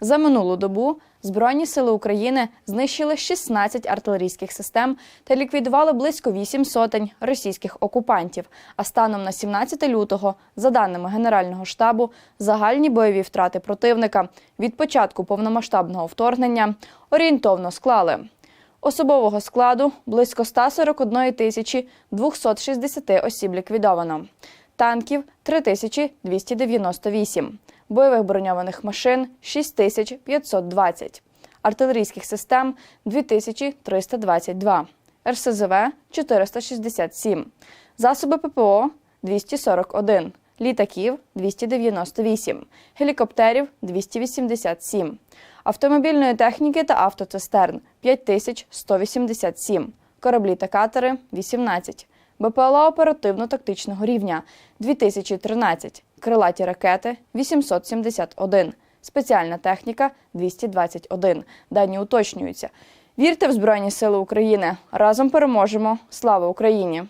За минулу добу Збройні сили України знищили 16 артилерійських систем та ліквідували близько 8 сотень російських окупантів. А станом на 17 лютого, за даними Генерального штабу, загальні бойові втрати противника від початку повномасштабного вторгнення орієнтовно склали. Особового складу близько 141 тисячі 260 осіб ліквідовано. Танків 3298. Бойових броньованих машин 6520. Артилерійських систем 2322. РСЗВ 467. Засоби ППО 241. Літаків 298. Гелікоптерів 287. Автомобільної техніки та автоцистерн 5187. Кораблі та катери 18. БПЛА оперативно-тактичного рівня 2013. Крилаті ракети 871. Спеціальна техніка 221. Дані уточнюються. Вірте в Збройні Сили України. Разом переможемо. Слава Україні!